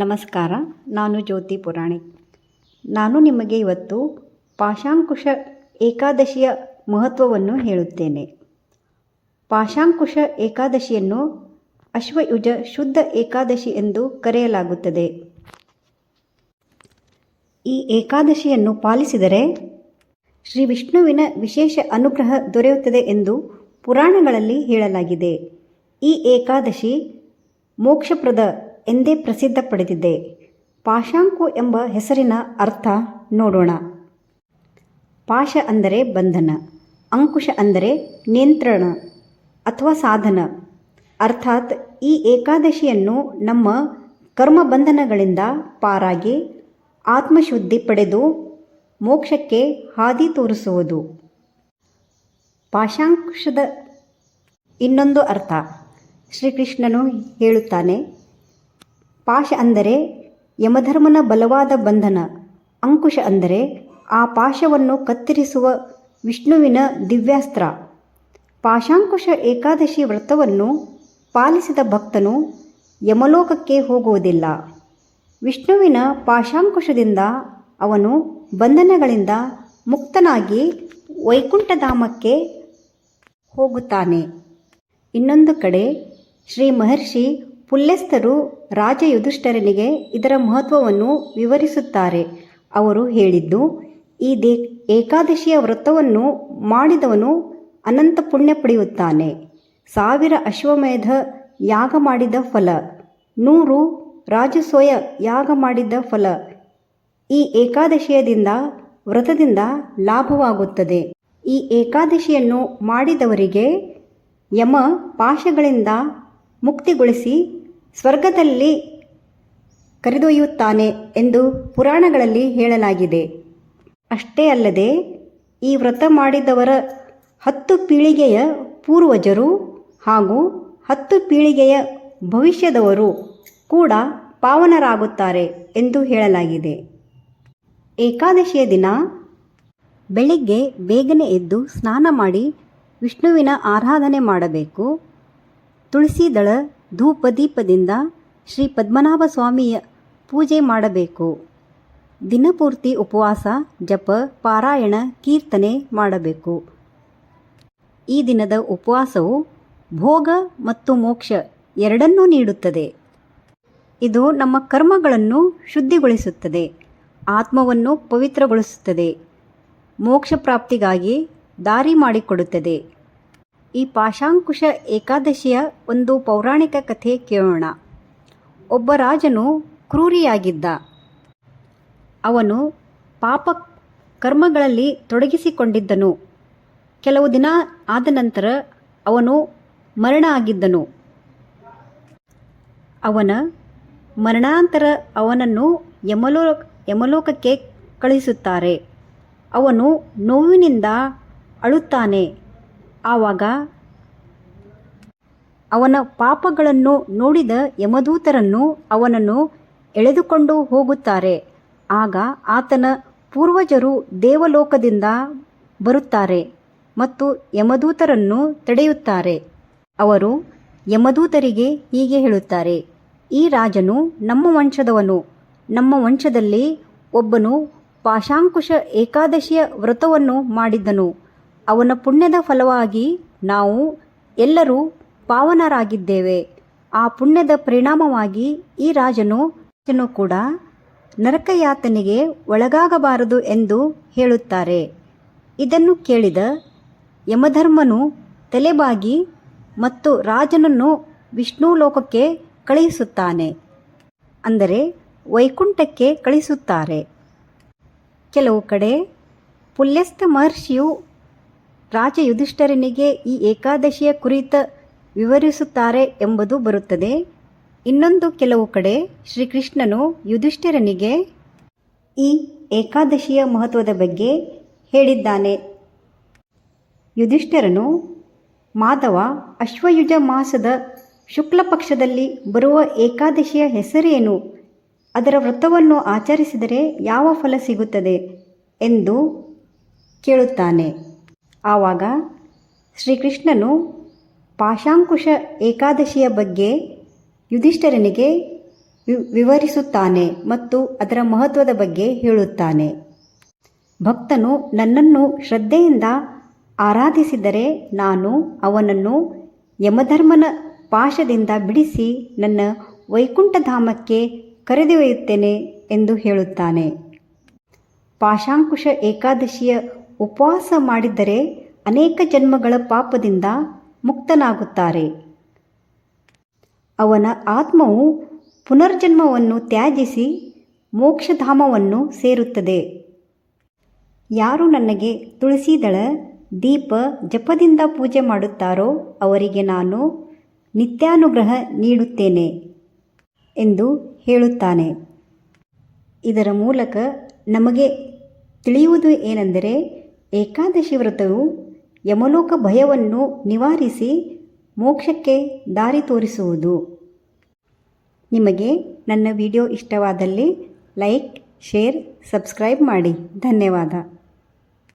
ನಮಸ್ಕಾರ, ನಾನು ಜ್ಯೋತಿ ಪುರಾಣಿ. ನಾನು ನಿಮಗೆ ಇವತ್ತು ಪಾಶಾಂಕುಶ ಏಕಾದಶಿಯ ಮಹತ್ವವನ್ನು ಹೇಳುತ್ತೇನೆ. ಪಾಶಾಂಕುಶ ಏಕಾದಶಿಯನ್ನು ಅಶ್ವಯುಜ ಶುದ್ಧ ಏಕಾದಶಿ ಎಂದು ಕರೆಯಲಾಗುತ್ತದೆ. ಈ ಏಕಾದಶಿಯನ್ನು ಪಾಲಿಸಿದರೆ ಶ್ರೀ ವಿಷ್ಣುವಿನ ವಿಶೇಷ ಅನುಗ್ರಹ ದೊರೆಯುತ್ತದೆ ಎಂದು ಪುರಾಣಗಳಲ್ಲಿ ಹೇಳಲಾಗಿದೆ. ಈ ಏಕಾದಶಿ ಮೋಕ್ಷಪ್ರದ ಎಂದೇ ಪ್ರಸಿದ್ಧ ಪಡೆದಿದೆ ಪಾಶಾಂಕು ಎಂಬ ಹೆಸರಿನ ಅರ್ಥ ನೋಡೋಣ. ಪಾಶ ಅಂದರೆ ಬಂಧನ, ಅಂಕುಶ ಅಂದರೆ ನಿಯಂತ್ರಣ ಅಥವಾ ಸಾಧನ. ಅರ್ಥಾತ್ ಈ ಏಕಾದಶಿಯನ್ನು ನಮ್ಮ ಕರ್ಮಬಂಧನಗಳಿಂದ ಪಾರಾಗಿ ಆತ್ಮಶುದ್ಧಿ ಪಡೆದು ಮೋಕ್ಷಕ್ಕೆ ಹಾದಿ ತೋರಿಸುವುದು. ಪಾಶಾಂಕುಶದ ಇನ್ನೊಂದು ಅರ್ಥ ಶ್ರೀಕೃಷ್ಣನು ಹೇಳುತ್ತಾನೆ ಪಾಶ ಅಂದರೆ ಯಮಧರ್ಮನ ಬಲವಾದ ಬಂಧನ. ಅಂಕುಶ ಅಂದರೆ ಆ ಪಾಶವನ್ನು ಕತ್ತರಿಸುವ ವಿಷ್ಣುವಿನ ದಿವ್ಯಾಸ್ತ್ರ. ಪಾಶಾಂಕುಶ ಏಕಾದಶಿ ವ್ರತವನ್ನು ಪಾಲಿಸಿದ ಭಕ್ತನು ಯಮಲೋಕಕ್ಕೆ ಹೋಗುವುದಿಲ್ಲ. ವಿಷ್ಣುವಿನ ಪಾಶಾಂಕುಶದಿಂದ ಅವನು ಬಂಧನಗಳಿಂದ ಮುಕ್ತನಾಗಿ ವೈಕುಂಠಧಾಮಕ್ಕೆ ಹೋಗುತ್ತಾನೆ. ಇನ್ನೊಂದು ಕಡೆ ಶ್ರೀ ಮಹರ್ಷಿ ಪುಲ್ಯಸ್ಥರು ರಾಜ ಯುಧಿಷ್ಠರನಿಗೆ ಇದರ ಮಹತ್ವವನ್ನು ವಿವರಿಸುತ್ತಾರೆ. ಅವರು ಹೇಳಿದ್ದು, ಈ ದೇ, ಏಕಾದಶಿಯ ವ್ರತವನ್ನು ಮಾಡಿದವನು ಅನಂತ ಪುಣ್ಯ ಪಡೆಯುತ್ತಾನೆ. ಸಾವಿರ ಅಶ್ವಮೇಧ ಯಾಗ ಮಾಡಿದ ಫಲ, ನೂರು ರಾಜಸೋಯ ಯಾಗ ಮಾಡಿದ ಫಲ, ಈ ಏಕಾದಶಿಯದಿಂದ, ವ್ರತದಿಂದ ಲಾಭವಾಗುತ್ತದೆ. ಈ ಏಕಾದಶಿಯನ್ನು ಮಾಡಿದವರಿಗೆ ಯಮ ಪಾಶಗಳಿಂದ ಮುಕ್ತಿಗೊಳಿಸಿ ಸ್ವರ್ಗದಲ್ಲಿ ಕರೆದೊಯ್ಯುತ್ತಾನೆ ಎಂದು ಪುರಾಣಗಳಲ್ಲಿ ಹೇಳಲಾಗಿದೆ. ಅಷ್ಟೇ ಅಲ್ಲದೆ, ಈ ವ್ರತ ಮಾಡಿದವರ ಹತ್ತು ಪೀಳಿಗೆಯ ಪೂರ್ವಜರು ಹಾಗೂ ಹತ್ತು ಪೀಳಿಗೆಯ ಭವಿಷ್ಯದವರು ಕೂಡ ಪಾವನರಾಗುತ್ತಾರೆ ಎಂದು ಹೇಳಲಾಗಿದೆ. ಏಕಾದಶಿಯ ದಿನ, ಬೆಳಿಗ್ಗೆ ಬೇಗನೆ ಎದ್ದು ಸ್ನಾನ ಮಾಡಿ ವಿಷ್ಣುವಿನ ಆರಾಧನೆ ಮಾಡಬೇಕು. ತುಳಸಿ ದಳ ಧೂಪ ದೀಪದಿಂದ ಶ್ರೀ ಪದ್ಮನಾಭ ಸ್ವಾಮಿಯ ಪೂಜೆ ಮಾಡಬೇಕು. ದಿನಪೂರ್ತಿ ಉಪವಾಸ, ಜಪ, ಪಾರಾಯಣ, ಕೀರ್ತನೆ ಮಾಡಬೇಕು. ಈ ದಿನದ ಉಪವಾಸವು ಭೋಗ ಮತ್ತು ಮೋಕ್ಷ ಎರಡನ್ನೂ ನೀಡುತ್ತದೆ. ಇದು ನಮ್ಮ ಕರ್ಮಗಳನ್ನು ಶುದ್ಧಿಗೊಳಿಸುತ್ತದೆ, ಆತ್ಮವನ್ನು ಪವಿತ್ರಗೊಳಿಸುತ್ತದೆ ಮೋಕ್ಷ ಪ್ರಾಪ್ತಿಗಾಗಿ ದಾರಿ ಮಾಡಿಕೊಡುತ್ತದೆ. ಈ ಪಾಶಾಂಕುಶ ಏಕಾದಶಿಯ ಒಂದು ಪೌರಾಣಿಕ ಕಥೆ ಕೇಳೋಣ. ಒಬ್ಬ ರಾಜನು ಕ್ರೂರಿಯಾಗಿದ್ದ. ಅವನು ಪಾಪ ಕರ್ಮಗಳಲ್ಲಿ ತೊಡಗಿಸಿಕೊಂಡಿದ್ದನು. ಕೆಲವು ದಿನ ಆದ ನಂತರ ಅವನು ಮರಣ ಆಗಿದ್ದನು ಅವನ ಮರಣಾಂತರ ಅವನನ್ನು ಯಮಲೋ, ಯಮಲೋಕಕ್ಕೆ ಕಳುಹಿಸುತ್ತಾರೆ. ಅವನು ನೋವಿನಿಂದ ಅಳುತ್ತಾನೆ. ಆವಾಗ ಅವನ ಪಾಪಗಳನ್ನು ನೋಡಿದ ಯಮದೂತರನ್ನು ಅವನನ್ನು ಎಳೆದುಕೊಂಡು ಹೋಗುತ್ತಾರೆ. ಆಗ ಆತನ ಪೂರ್ವಜರು ದೇವಲೋಕದಿಂದ ಬರುತ್ತಾರೆ ಮತ್ತು ಯಮದೂತರನ್ನು ತಡೆಯುತ್ತಾರೆ. ಅವರು ಯಮದೂತರಿಗೆ ಹೀಗೆ ಹೇಳುತ್ತಾರೆ, ಈ ರಾಜನು ನಮ್ಮ ವಂಶದವನು. ನಮ್ಮ ವಂಶದಲ್ಲಿ ಒಬ್ಬನು ಪಾಶಾಂಕುಶ ಏಕಾದಶಿಯ ವ್ರತವನ್ನು ಮಾಡಿದ್ದನು. ಅವನ ಪುಣ್ಯದ ಫಲವಾಗಿ ನಾವು ಎಲ್ಲರೂ ಪಾವನರಾಗಿದ್ದೇವೆ. ಆ ಪುಣ್ಯದ ಪರಿಣಾಮವಾಗಿ ಈ ರಾಜನು ಕೂಡ ನರಕಯಾತನಿಗೆ ಒಳಗಾಗಬಾರದು ಎಂದು ಹೇಳುತ್ತಾರೆ. ಇದನ್ನು ಕೇಳಿದ ಯಮಧರ್ಮನು ತಲೆಬಾಗಿ ಮತ್ತು ರಾಜನನ್ನು ವಿಷ್ಣು ಲೋಕಕ್ಕೆ ಕಳುಹಿಸುತ್ತಾನೆ. ಅಂದರೆ ವೈಕುಂಠಕ್ಕೆ ಕಳಿಸುತ್ತಾರೆ ಕೆಲವು ಕಡೆ ಪುಲ್ಯಸ್ಥ ಮಹರ್ಷಿಯು ರಾಜ ಯುಧಿಷ್ಠರನಿಗೆ ಈ ಏಕಾದಶಿಯ ಕುರಿತ ವಿವರಿಸುತ್ತಾರೆ ಎಂಬುದು ಬರುತ್ತದೆ. ಇನ್ನೊಂದು ಕೆಲವು ಕಡೆ ಶ್ರೀಕೃಷ್ಣನು ಯುಧಿಷ್ಠಿರನಿಗೆ ಈ ಏಕಾದಶಿಯ ಮಹತ್ವದ ಬಗ್ಗೆ ಹೇಳಿದ್ದಾನೆ. ಯುಧಿಷ್ಠರನು, ಮಾಧವ, ಅಶ್ವಯುಜ ಮಾಸದ ಶುಕ್ಲ ಪಕ್ಷದಲ್ಲಿ ಬರುವ ಏಕಾದಶಿಯ ಹೆಸರೇನು? ಅದರ ವ್ರತವನ್ನು ಆಚರಿಸಿದರೆ ಯಾವ ಫಲ ಸಿಗುತ್ತದೆ? ಎಂದು ಕೇಳುತ್ತಾನೆ. ಆವಾಗ ಶ್ರೀಕೃಷ್ಣನು ಪಾಶಾಂಕುಶ ಏಕಾದಶಿಯ ಬಗ್ಗೆ ಯುಧಿಷ್ಠರನಿಗೆ ವಿವರಿಸುತ್ತಾನೆ ಮತ್ತು ಅದರ ಮಹತ್ವದ ಬಗ್ಗೆ ಹೇಳುತ್ತಾನೆ. ಭಕ್ತನು ನನ್ನನ್ನು ಶ್ರದ್ಧೆಯಿಂದ ಆರಾಧಿಸಿದರೆ ನಾನು ಅವನನ್ನು ಯಮಧರ್ಮನ ಪಾಶದಿಂದ ಬಿಡಿಸಿ ನನ್ನ ವೈಕುಂಠಧಾಮಕ್ಕೆ ಕರೆದೊಯ್ಯುತ್ತೇನೆ ಎಂದು ಹೇಳುತ್ತಾನೆ. ಪಾಶಾಂಕುಶ ಏಕಾದಶಿಯ ಉಪವಾಸ ಮಾಡಿದ್ದರೆ ಅನೇಕ ಜನ್ಮಗಳ ಪಾಪದಿಂದ ಮುಕ್ತನಾಗುತ್ತಾರೆ. ಅವನ ಆತ್ಮವು ಪುನರ್ಜನ್ಮವನ್ನು ತ್ಯಾಜಿಸಿ ಮೋಕ್ಷಧಾಮವನ್ನು ಸೇರುತ್ತದೆ. ಯಾರು ನನಗೆ ತುಳಸಿದಳ, ದೀಪ, ಜಪದಿಂದ ಪೂಜೆ ಮಾಡುತ್ತಾರೋ ಅವರಿಗೆ ನಾನು ನಿತ್ಯಾನುಗ್ರಹ ನೀಡುತ್ತೇನೆ ಎಂದು ಹೇಳುತ್ತಾನೆ. ಇದರ ಮೂಲಕ ನಮಗೆ ತಿಳಿಯುವುದು ಏನೆಂದರೆ ಏಕಾದಶಿ ವ್ರತವು ಯಮಲೋಕ ಭಯವನ್ನು ನಿವಾರಿಸಿ ಮೋಕ್ಷಕ್ಕೆ ದಾರಿ ತೋರಿಸುವುದು. ನಿಮಗೆ ನನ್ನ ವಿಡಿಯೋ ಇಷ್ಟವಾದಲ್ಲಿ ಲೈಕ್, ಶೇರ್, ಸಬ್ಸ್ಕ್ರೈಬ್ ಮಾಡಿ. ಧನ್ಯವಾದ.